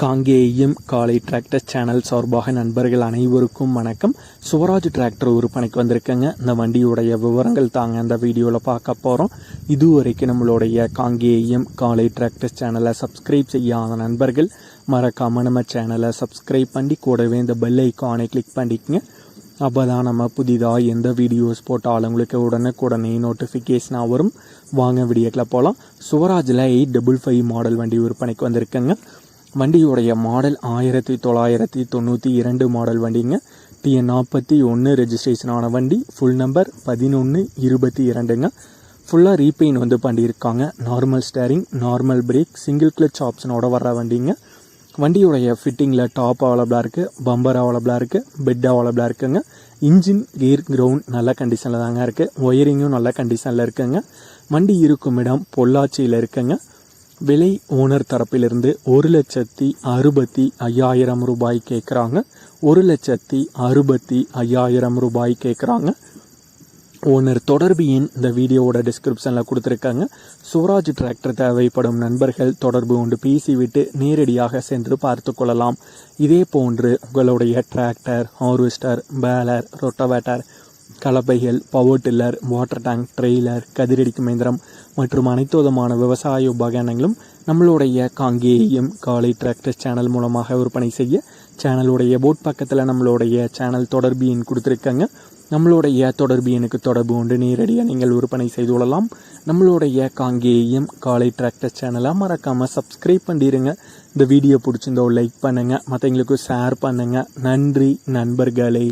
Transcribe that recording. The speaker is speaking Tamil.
காங்கேயம் காலை டிராக்டர் சேனல் சார்பாக நண்பர்கள் அனைவருக்கும் வணக்கம். சுவராஜ் டிராக்டர் விற்பனைக்கு வந்திருக்கேங்க. இந்த வண்டியுடைய விவரங்கள் தாங்க இந்த வீடியோவில் பார்க்க போகிறோம் இதுவரைக்கும் நம்மளுடைய காங்கேயம் காலை டிராக்டர் சேனலை சப்ஸ்கிரைப் செய்யாத நண்பர்கள் மறக்காமல் நம்ம சேனலை சப்ஸ்கிரைப் பண்ணி கூடவே இந்த பெல் ஐக்கானை கிளிக் பண்ணிக்கங்க. அப்போ தான் நம்ம புதிதாக எந்த வீடியோஸ் போட்டாலும் உங்களுக்கு உடனுக்குடனே நோட்டிஃபிகேஷனாக வரும். வாங்க வீடியோக்கில் போகலாம் சுவராஜில் எயிட் டபுள் ஃபைவ் மாடல் வண்டி விற்பனைக்கு வந்திருக்குங்க. வண்டியுடைய மாடல் ஆயிரத்தி தொள்ளாயிரத்தி தொண்ணூற்றி இரண்டு மாடல் வண்டிங்க. டிஎன் நாற்பத்தி ஒன்று ரெஜிஸ்ட்ரேஷன் ஆன வண்டி ஃபுல் நம்பர் பதினொன்று இருபத்தி இரண்டுங்க. ஃபுல்லாக ரீபெயின் வந்து பண்ணியிருக்காங்க. Normal steering normal brake single clutch ஆப்ஷனோட வர்ற வண்டிங்க. வண்டியுடைய ஃபிட்டிங்கில் டாப் அவைலபிளாக இருக்குது பம்பர் அவைலபிளாக இருக்குது பெட் அவைலபிளாக இருக்குங்க. இன்ஜின் கியர் கிரவுண்ட் நல்ல கண்டிஷனில் தாங்க இருக்குது ஒயரிங்கும் நல்ல கண்டிஷனில் இருக்குங்க. வண்டி இருக்கும் இடம் பொள்ளாச்சியில் இருக்குங்க. விலை ஓனர் தரப்பிலிருந்து ஒரு லட்சத்தி அறுபத்தி ஐயாயிரம் ரூபாய் கேட்குறாங்க ஒரு லட்சத்தி அறுபத்தி ஐயாயிரம் ரூபாய் கேட்குறாங்க ஓனர் தொடர்பு எண் இந்த வீடியோவோட டிஸ்கிரிப்ஷனில் கொடுத்துருக்காங்க. சுவராஜ் டிராக்டர் தேவைப்படும் நண்பர்கள் தொடர்பு கொண்டு பேசிவிட்டு நேரடியாக சென்று பார்த்து கொள்ளலாம். இதே போன்று உங்களுடைய tractor harvester baler rotavator கலப்பைகள் power tiller water tank trailer கதிரடிக்கும் இயந்திரம் மற்றும் அனைத்து விதமான விவசாய உபகரணங்களும் நம்மளுடைய காங்கேயம் காலை டிராக்டர் சேனல் மூலமாக விற்பனை செய்ய சேனலுடைய போட் பக்கத்தில் நம்மளுடைய சேனல் தொடர்பு எண் கொடுத்துருக்காங்க. நம்மளுடைய தொடர்பு எண்ணுக்கு தொடர்பு கொண்டு நேரடியாக நீங்கள் விற்பனை செய்து கொள்ளலாம். நம்மளுடைய காங்கேயம் காலை டிராக்டர் சேனலை மறக்காமல் சப்ஸ்கிரைப் பண்ணிடுங்க இந்த வீடியோ பிடிச்சிருந்தோ லைக் பண்ணுங்கள் மற்றவங்களுக்கு ஷேர் பண்ணுங்கள் நன்றி நண்பர்களே.